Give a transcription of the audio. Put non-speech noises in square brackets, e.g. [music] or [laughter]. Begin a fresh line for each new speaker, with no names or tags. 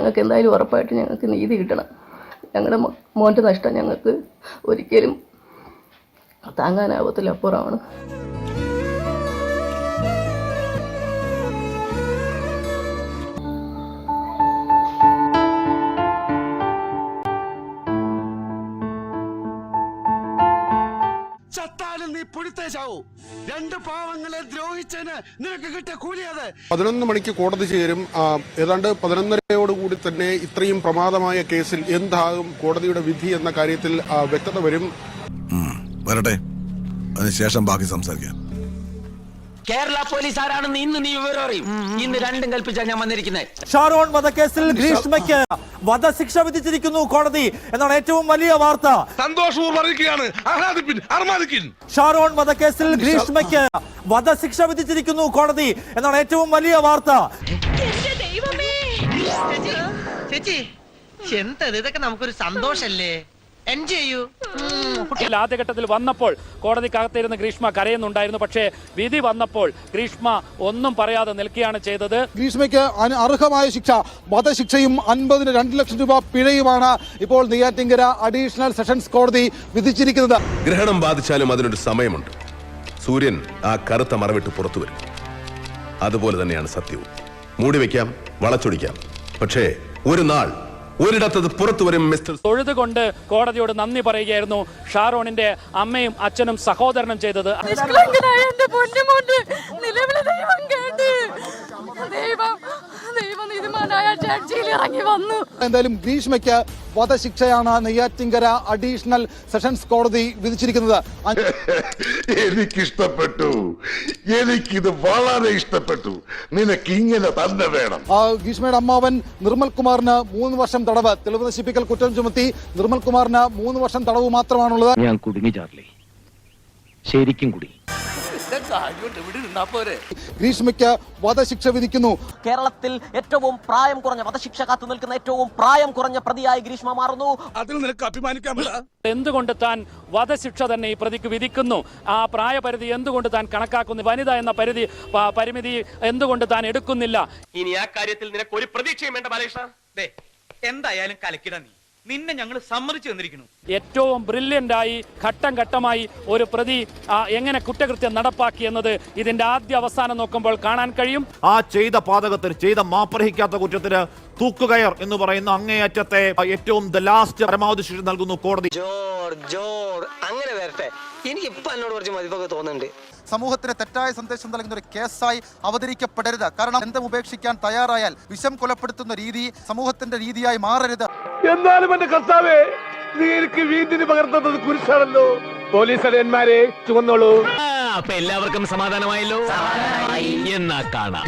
ഞങ്ങൾക്ക് എന്തായാലും ഉറപ്പായിട്ട് ഞങ്ങൾക്ക് നീതി കിട്ടണം. ഞങ്ങളുടെ മോന്റെ നഷ്ടം ഞങ്ങൾക്ക് ഒരിക്കലും താങ്ങാനാവത്തിലപ്പുറമാണ്
രണ്ട് പാവങ്ങളെ ദ്രോഹിച്ചതിന് നിനക്ക് കിട്ടിയ കൂലി അത്?
പതിനൊന്ന് മണിക്ക് കോടതി ചേരും. ആ, ഏതാണ്ട് പതിനൊന്നരയോടുകൂടി തന്നെ ഇത്രയും പ്രമാദമായ കേസിൽ എന്താകും? കോടതിയുടെ വിധി എന്ന കാര്യത്തിൽ ആ, വ്യക്തത വരും.
വരട്ടെ. അതിനുശേഷം ബാക്കി സംസാരിക്കാം.
കേരള പോലീസ് ആരാണെന്ന് ഇന്ന് നീ വിവരം അറിയും. ഇന്ന് രണ്ടും കൽപ്പിച്ചാ ഞാൻ വന്നിരിക്കുന്നത്
ഷാരോൺ വധക്കേസിൽ ഗ്രീഷ്മയ്ക്ക് വധശിക്ഷ വിധിച്ചിരിക്കുന്നു കോടതി. എന്നാണ് ഏറ്റവും വലിയ വാർത്ത.
സന്തോഷവും അറിയിക്കുകയാണ്.
ഷാരോൺ വധക്കേസിൽ ഗ്രീഷ്മയ്ക്ക് വധശിക്ഷ വിധിച്ചിരിക്കുന്നു കോടതി. എന്നാണ് ഏറ്റവും വലിയ വാർത്ത.
ചേച്ചി എന്തത് ഇതൊക്കെ നമുക്കൊരു സന്തോഷല്ലേ?
ആദ്യഘട്ടത്തിൽ വന്നപ്പോൾ കോടതിക്കകത്തിരുന്ന് ഗ്രീഷ്മ കരയുന്നുണ്ടായിരുന്നു. പക്ഷേ വിധി വന്നപ്പോൾ ഗ്രീഷ്മ ഒന്നും പറയാതെ നിൽക്കുകയാണ് ചെയ്തത്.
ഗ്രീഷ്മയ്ക്ക് അർഹമായ ശിക്ഷ വധശിക്ഷയും അൻപതിന് രണ്ട് ലക്ഷം രൂപ പിഴയുമാണ് ഇപ്പോൾ നെയ്യാറ്റിങ്കര അഡീഷണൽ സെഷൻസ് കോടതി വിധിച്ചിരിക്കുന്നത്.
ഗ്രഹണം ബാധിച്ചാലും അതിനൊരു സമയമുണ്ട്. സൂര്യൻ ആ കറുത്ത മറവിട്ട് പുറത്തു വരും. അതുപോലെ തന്നെയാണ് സത്യവും. മൂടി വെക്കാം വളച്ചൊടിക്കാം. പക്ഷേ ഒരു നാൾ ഒരിടത്തത് പുറത്തു വരും മിസ്റ്റർ
തൊഴുതുകൊണ്ട് കോടതിയോട് നന്ദി പറയുകയായിരുന്നു ഷാറോണിന്റെ അമ്മയും അച്ഛനും സഹോദരനും ചെയ്തത്.
നിലവിളി ഇറങ്ങി വന്നു.
എന്തായാലും ഗ്രീഷ്മയ്ക്ക് വധശിക്ഷയാണ് നെയ്യാറ്റിങ്കര അഡീഷണൽ സെഷൻസ് കോടതി വിധിച്ചിരിക്കുന്നത്. [laughs]
എനിക്കിഷ്ടപ്പെട്ടു. എനിക്കിത് വളരെ ഇഷ്ടപ്പെട്ടു. നിനക്ക് ഇങ്ങനെ തന്നെ വേണം.
ആ, ഗ്രീഷ്മയുടെ അമ്മാവൻ നിർമ്മൽ കുമാറിന് മൂന്ന് വർഷം തടവ്. തെളിവ് നശിപ്പിക്കൽ കുറ്റം ചുമത്തി നിർമ്മൽ കുമാറിന് മൂന്ന് വർഷം തടവ് മാത്രമാണുള്ളത്.
ഞാൻ കുടുങ്ങി ചാർലി. ശരിക്കും കുടുങ്ങി.
ഗ്രീഷ്മയ്ക്ക് വധശിക്ഷ വിധിക്കുന്നു.
കേരളത്തിൽ ഏറ്റവും പ്രായം കുറഞ്ഞ വധശിക്ഷ കാത്തു നിൽക്കുന്ന ഏറ്റവും പ്രായം കുറഞ്ഞ പ്രതിയായി ഗ്രീഷ്മ മാറുന്നു.
അതിൽ നിനക്ക് അഭിമാനിക്കാൻ
എന്തുകൊണ്ട് താൻ വധശിക്ഷ തന്നെ ഈ പ്രതിക്ക് വിധിക്കുന്നു? ആ പ്രായപരിധി എന്തുകൊണ്ട് താൻ കണക്കാക്കുന്നു? വനിത എന്ന പരിധി പ- പരിമിതി എന്തുകൊണ്ട് താൻ എടുക്കുന്നില്ല?
ഇനി ആ കാര്യത്തിൽ നിനക്ക് ഒരു പ്രതീക്ഷയും വേണ്ട ബാലകൃഷ്ണ.
എന്തായാലും കലക്കിട നീ. നിന്നെ ഞങ്ങൾ സമ്മതിച്ചു തന്നിരിക്കുന്നു.
ഏറ്റവും ബ്രില്യന്റ് ആയി ഘട്ടം ഘട്ടമായി ഒരു പ്രതി എങ്ങനെ കുറ്റകൃത്യം നടപ്പാക്കി എന്നത് ഇതിന്റെ ആദ്യ അവസാനം നോക്കുമ്പോൾ കാണാൻ കഴിയും.
ആ ചെയ്ത പാതകത്തിന് ചെയ്ത മാപ്രഹിക്കാത്ത കുറ്റത്തിന് തൂക്കുകയർ എന്ന് പറയുന്ന അങ്ങേയറ്റത്തെ ഏറ്റവും ദ ലാസ്റ്റ് പരമാവധി ശിക്ഷ നൽകുന്നു കോടതി.
ജോർ ജോർ അങ്ങനെ വരട്ടെ. എനിക്ക് ഇപ്പൊ എന്നോട് കുറച്ച് മതിപ്പൊക്കെ തോന്നുന്നുണ്ട്.
സമൂഹത്തിന് തെറ്റായ സന്ദേശം നൽകുന്ന ഒരു കേസായി അവതരിക്കപ്പെടരുത്. കാരണം എന്തും ഉപേക്ഷിക്കാൻ തയ്യാറായാൽ വിഷം കൊലപ്പെടുത്തുന്ന രീതി സമൂഹത്തിന്റെ രീതിയായി മാറരുത്.
എന്നാലും എന്റെ കർത്താവേ നീ എനിക്ക് വീട്ടിന് പകർത്തുന്നത് കുരിശാണല്ലോ. പോലീസ് അടിയന്മാരെ ചുമന്നോളൂ.
അപ്പൊ എല്ലാവർക്കും സമാധാനമായല്ലോ? എന്നാ കാണാം.